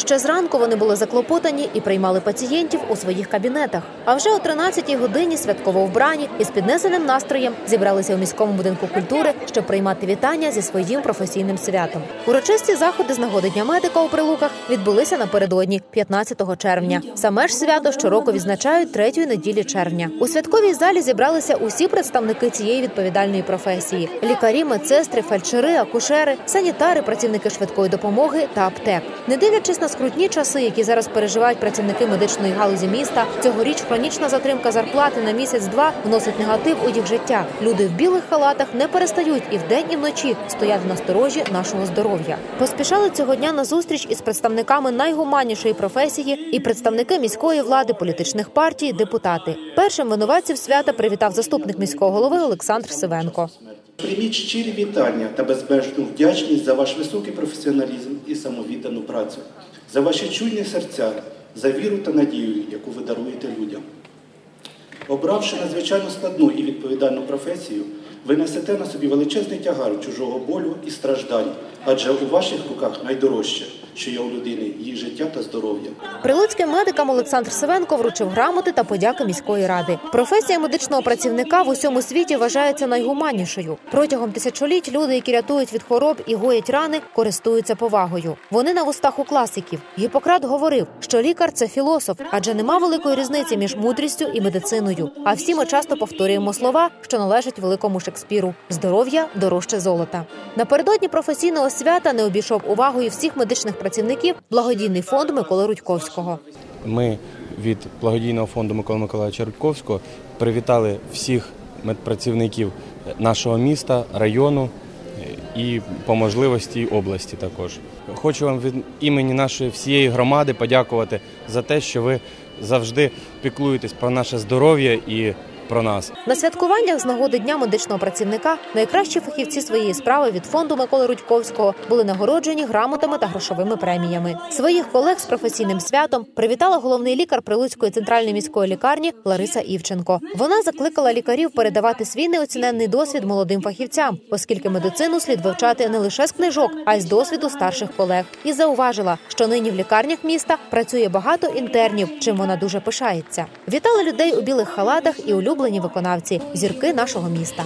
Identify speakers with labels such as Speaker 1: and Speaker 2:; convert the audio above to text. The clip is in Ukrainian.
Speaker 1: Ще зранку вони були заклопотані і приймали пацієнтів у своїх кабінетах. А вже о 13-й годині святково вбрані і з піднесеним настроєм зібралися у міському будинку культури, щоб приймати вітання зі своїм професійним святом. Урочисті заходи з нагоди дня медика у прилуках відбулися напередодні, 15 червня. Саме ж свято щороку відзначають третьої неділі червня. У святковій залі зібралися усі представники цієї відповідальної професії: лікарі, медсестри, фельдшери, акушери, санітари, працівники швидкої допомоги та аптек. Не дивлячись на скрутні часи, які зараз переживають працівники медичної галузі міста, цьогоріч хронічна затримка зарплати на місяць-два вносить негатив у їх життя. Люди в білих халатах не перестають і вдень, і вночі стояти на сторожі нашого здоров'я. Поспішали цього дня на зустріч із представниками найгуманнішої професії і представники міської влади, політичних партій, депутати. Першим винуватців свята привітав заступник міського голови Олександр Сивенко.
Speaker 2: Прийміть щирі вітання та безмежну вдячність за ваш високий професіоналізм і самовіддану працю, за ваші чуйні серця, за віру та надію, яку ви даруєте людям. Обравши надзвичайно складну і відповідальну професію, ви несете на собі величезний тягар чужого болю і страждань, адже у ваших руках найдорожче, що є у людини її життя та здоров'я.
Speaker 1: Прилуцьким медикам Олександр Сивенко вручив грамоти та подяки міської ради. Професія медичного працівника в усьому світі вважається найгуманнішою. Протягом тисячоліть люди, які рятують від хвороб і гоять рани, користуються повагою. Вони на вустах у класиків. Гіппократ говорив, що лікар це філософ, адже нема великої різниці між мудрістю і медициною. А всі ми часто повторюємо слова, що належать великому Шекспіру: здоров'я дорожче золота. Напередодні професійного свята не обійшов увагою всіх медичних працівників благодійний фонд Миколи Рудьковського.
Speaker 3: Ми від благодійного фонду Миколи Миколаївича Рудьковського привітали всіх медпрацівників нашого міста, району е, і по можливості області також. Хочу вам від імені нашої всієї громади подякувати за те, що ви завжди піклуєтесь про наше здоров'я і про нас.
Speaker 1: На святкуваннях з нагоди дня медичного працівника найкращі фахівці своєї справи від фонду Миколи Рудьковського були нагороджені грамотами та грошовими преміями. Своїх колег з професійним святом привітала головний лікар Прилуцької центральної міської лікарні Лариса Івченко. Вона закликала лікарів передавати свій неоціненний досвід молодим фахівцям, оскільки медицину слід вивчати не лише з книжок, а й з досвіду старших колег. І зауважила, що нині в лікарнях міста працює багато інтернів, чим вона дуже пишається. Вітали людей у білих халатах і улюблені виконавці зірки нашого міста.